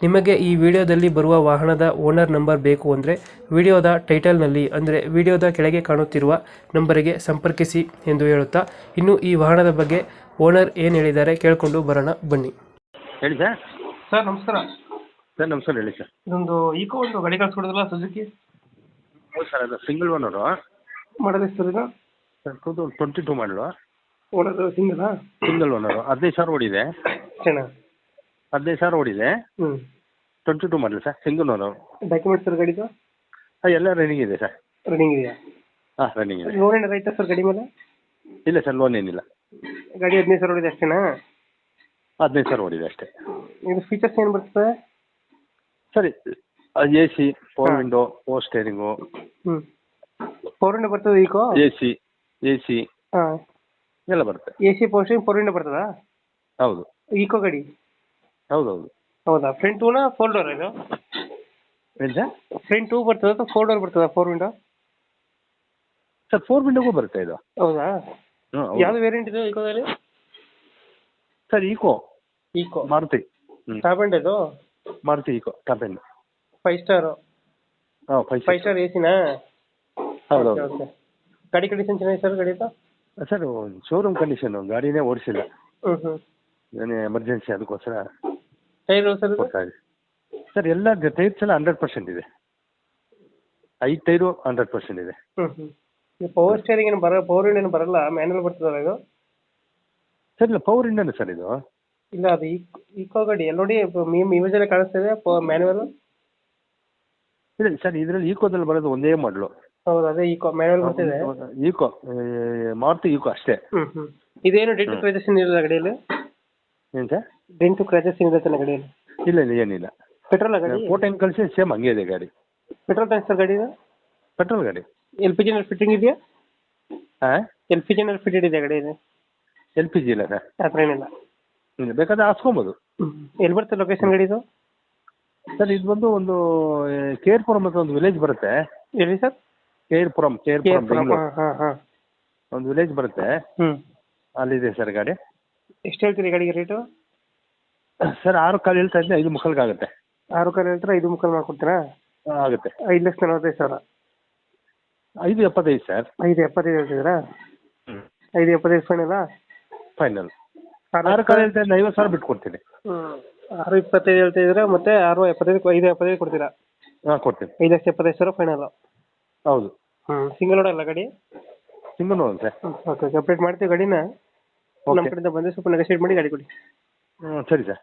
ನಿಮಗೆ ಈ ವಿಡಿಯೋದಲ್ಲಿ ಬರುವ ವಾಹನದ ಓನರ್ ನಂಬರ್ ಬೇಕು ಅಂದರೆ ವಿಡಿಯೋದ ಟೈಟಲ್ನಲ್ಲಿ ಅಂದರೆ ವಿಡಿಯೋದ ಕೆಳಗೆ ಕಾಣುತ್ತಿರುವ ನಂಬರಿಗೆ ಸಂಪರ್ಕಿಸಿ ಎಂದು ಹೇಳುತ್ತಾ ಇನ್ನು ಈ ವಾಹನದ ಬಗ್ಗೆ ಓನರ್ ಏನು ಹೇಳಿದ್ದಾರೆ ಕೇಳಿಕೊಂಡು ಬರೋಣ ಬನ್ನಿ. ಹೇಳಿ ಸರ್. ಸರ್ ನಮಸ್ಕಾರ. ಸರ್ ನಮಸ್ಕಾರ ಹೇಳಿ ಸರ್. ಇದೊಂದು ಈಕೋ ಒಂದು ಗಾಡಿ ಕಳಿಸ್ಕೊಡೋದಲ್ಲ ಸುಜುಕಿ ಹೌದು ಸರ್ ಅದು ಸಿಂಗಲ್ ಓನರು ಮಾಡಲ್ ಸರ್ ಈಗ sir two thousand twenty two model owner ಸಿಂಗಲಾ single owner ಹದಿನೈದು ಸಾವಿರ ಓಡಿದೆ. ಚೆನ್ನಾಗಿ. ಹದಿನೈದು ಸಾವಿರ ಓಡಿದೆ. ಹ್ಞೂ twenty two model sir single owner documents sir ಗಾಡಿದು? ಹಾಂ ಎಲ್ಲ ರನ್ನಿಂಗ್ ಇದೆ ಸರ್. ರನ್ನಿಂಗ್ ಇದೆ ಹಾಂ ರನ್ನಿಂಗ್ ಇದೆ. ಲೋನ್ ಏನಾರು ಐತಾ ಸರ್ ಗಾಡಿ ಮೇಲೆ? ಇಲ್ಲ ಸರ್ ಲೋನ್ ಏನಿಲ್ಲ. ಗಾಡಿ ಹದಿನೈದು ಸಾವಿರ ಇದೆ ಅಷ್ಟೇನಾ? ಹದಿನೈದು ಸಾವಿರ ಓಡಿದೆ ಅಷ್ಟೇ. ಇದು ಫೀಚರ್ಸ್ ಏನು ಬರ್ತದೆ ಸರಿ A C four window four steering ಹ್ಞೂ ಫೋರ್ ವಿಂಡೋ ಬರ್ತದೆ Eeco A C A C ಹಾಂ. ಎಲ್ಲ ಬರುತ್ತೆ. ಎ ಸಿ ಪೋಸ್ಟಿಂಗ್ ಫೋರ್ ವಿಂಡೋ ಬರ್ತದಾ? ಹೌದು. ಈಕೋ ಗಾಡಿ? ಹೌದು? ಹೌದು ಫ್ರಂಟ್ ಟೂನಾ ಫೋರ್ ಡೋರ್ ಇದು? ಏನು ಸರ್? ಫ್ರಂಟ್ ಟೂ ಬರ್ತದೆ ಅಥವಾ ಫೋರ್ ಡೋರ್ ಬರ್ತದ ಫೋರ್ ವಿಂಡೋ ಸರ್ ಫೋರ್ ವಿಂಡೋಗೂ ಬರುತ್ತೆ ಇದು. ಹೌದಾ? ಯಾವ ಯಾವ್ದು ವೇರಿಯಂಟ್ ಇದೆ ಈಕೋದಲ್ಲಿ ಸರ್ ಈಕೋ ಈಕೋ ಮಾರುತಿ. ಹ್ಞೂ ಟಾಪ್ ಎಂಡ್ ಇದು? Maruti Eeco end five star ಹಾಂ ಫೈವ್ ಫೈವ್ ಸ್ಟಾರ್ ಸಿನಾ ಹೌದು ಹೌದು ಗಾಡಿ ಕಂಡೀಷನ್ ಚೆನ್ನಾಗಿದೆ ಸರ್ ಗಡಿತಾ ಸರ್ ಶೋರೂಮ್ ಕಂಡೀಷನ್ ಗಾಡಿನೇ ಓಡಿಸಿಲ್ಲ. ಹ್ಞೂ ಏನೇ ಎಮರ್ಜೆನ್ಸಿ ಅದಕ್ಕೋಸ್ಕರ. ಟೈರು ಸರ್ ಇದು? ಸರ್ ಎಲ್ಲ ಟೈರ್ಸ್ ಎಲ್ಲ ಹಂಡ್ರೆಡ್ ಪರ್ಸೆಂಟ್ ಇದೆ. ಐದು ಟೈರು ಹಂಡ್ರೆಡ್ ಪರ್ಸೆಂಟ್ ಇದೆ. ಹ್ಞೂ ಹ್ಞೂ ಪವರ್ ಸ್ಟೇರಿಂಗ್ ಏನು ಬರ ಪವರ್ ಏನು ಬರಲ್ಲ? ಮ್ಯಾನುವಲ್ ಬರ್ತದಲ್ಲ ಇದು? ಸರ್ ಇಲ್ಲ ಪವರ್ ಇಂಡನ್ ಸರ್ ಇದು. ಇಲ್ಲ ಅದು ಈಕೋ ಈಕೋ ಗಾಡಿ. ಎಲ್ಲ ನೋಡಿ ಮೀಮ್ ಇಮೇಜಲ್ಲಿ ಕಾಣಿಸ್ತಿದೆ ಮ್ಯಾನುವಲ್ ಇಲ್ಲ ಸರ್ ಇದರಲ್ಲಿ ಈಕೋದಲ್ಲಿ ಬರೋದು ಒಂದೇ ಮಾಡಲು ಹೌದು ಅದೇ ಈಕೋ ಮ್ಯಾನುವಲ್ ಬರ್ತಿದೆ. ಈಕೋ ಮಾರುತಿ ಈಕೋ ಅಷ್ಟೇ. ಹ್ಞೂ ಹ್ಞೂ ಇದೇನು ಡೆಂಟು ರಿಜಿಸ್ಟ್ರೇಷನ್ ಏನಿಲ್ಲ ಗಾಡಿಯಲ್ಲಿ? ಏನು ಸರ್? ಡೆಂಟು ಕ್ರ್ಯಾಚಸ್ ಏನಿದೆ ತನ್ನ ಗಾಡಿಯಲ್ಲಿ? ಇಲ್ಲ ಇಲ್ಲ ಏನಿಲ್ಲ. ಪೆಟ್ರೋಲ್ ಗಾಡಿ? ಫೋರ್ ಟೈಮ್ ಕಳಿಸಿ ಸೇಮ್ ಹಂಗೆ ಇದೆ ಗಾಡಿ. ಪೆಟ್ರೋಲ್ ಟ್ಯಾಂಕ್ ಸರ್ ಗಾಡಿ ಇದು ಪೆಟ್ರೋಲ್ ಗಾಡಿ ಎಲ್ ಪಿ ಜಿನಲ್ಲಿ ಫಿಟ್ಟಿಂಗ್ ಇದೆಯಾ? ಹಾಂ ಎಲ್ ಪಿ ಜಿನಲ್ಲಿ ಫಿಟೆಡ್ ಇದೆ ಗಾಡಿ ಇದೆ ಎಲ್ ಪಿ ಜಿ ಇಲ್ಲ ಸರ್. ಆ ಥರ ಏನಿಲ್ಲ. ಇಲ್ಲ ಬೇಕಾದ್ರೆ ಹಾಸ್ಕೊಬೋದು. ಎಲ್ಲಿ ಬರುತ್ತೆ ಲೊಕೇಶನ್ ಗಾಡಿ ಇದು ಸರ್ ಇದು ಬಂದು ಒಂದು ಕೇರ್ಪುರಂ ಅಂತ ಒಂದು ವಿಲೇಜ್ ಬರುತ್ತೆ. ಎಲ್ಲಿ ಸರ್? ಕೇರ್ಪುರಂ ಕೇರ್ಪುರಂ ಹಾಂ ಬೆಂಗಳೂರು ಹಾಂ ಹಾಂ ಒಂದು ವಿಲೇಜ್ ಬರುತ್ತೆ. ಹ್ಞೂ ಅಲ್ಲಿದೆ ಸರ್ ಗಾಡಿ. ಎಷ್ಟು ಹೇಳ್ತೀರಿ ಗಾಡಿಗೆ ರೇಟು ಸರ್ ಆರು ಕಾಲು ಹೇಳ್ತಾ ಇದ್ದೆ ಐದು ಮುಕ್ಕಲ್ಗೆ ಆಗುತ್ತೆ. ಆರು ಕಾಲು ಹೇಳ್ತಾರೆ ಐದು ಮುಕ್ಕಾಲು ಮಾಡ್ಕೊಡ್ತೀರಾ? ಆಗುತ್ತೆ. ಐದು ಲಕ್ಷ ನಲವತ್ತೈದು ಸಾವಿರ ಐದು ಎಪ್ಪತ್ತೈದು ಸರ್. ಐದು ಎಪ್ಪತ್ತೈದು ಹೇಳ್ತಿದ್ದೀರಾ? ಐದು ಎಪ್ಪತ್ತೈದು ಫೈನಲ್ಲ ಫೈನಲ್ ಆರು ಕಾಲು ಹೇಳ್ತಾ ಇದ್ದೆ ಐವತ್ತು ಸಾವಿರ ಬಿಟ್ಟು ಕೊಡ್ತೀನಿ ಆರು ಇಪ್ಪತ್ತೈದು ಹೇಳ್ತಾ ಇದ್ದೀರಾ ಮತ್ತೆ ಆರು ಎಪ್ಪತ್ತೈದು ಐದು ಎಪ್ಪತ್ತೈದು ಕೊಡ್ತೀರಾ? ಹಾಂ ಕೊಡ್ತೀನಿ. ಐದು ಲಕ್ಷ ಎಪ್ಪತ್ತೈದು ಸಾವಿರ ಫೈನಲ್ ಹೌದು. ಹ್ಞೂ ಸಿಂಗಲ್ ರೋಡ್ ಅಲ್ಲ ಗಾಡಿ? ಸಿಂಗಲ್ ಒಂದು ಸರ್. Okay okay. ಅಪ್ಡೇಟ್ ಮಾಡ್ತೀವಿ ಗಾಡಿನ. ನಮ್ಮ ಕಡೆಯಿಂದ ಬಂದರೆ ಸ್ವಲ್ಪ ನೆಗೋಷಿಯೇಟ್ ಮಾಡಿ ಗಾಡಿ ಕೊಡಿ. ಹ್ಞೂ ಸರಿ ಸರ್.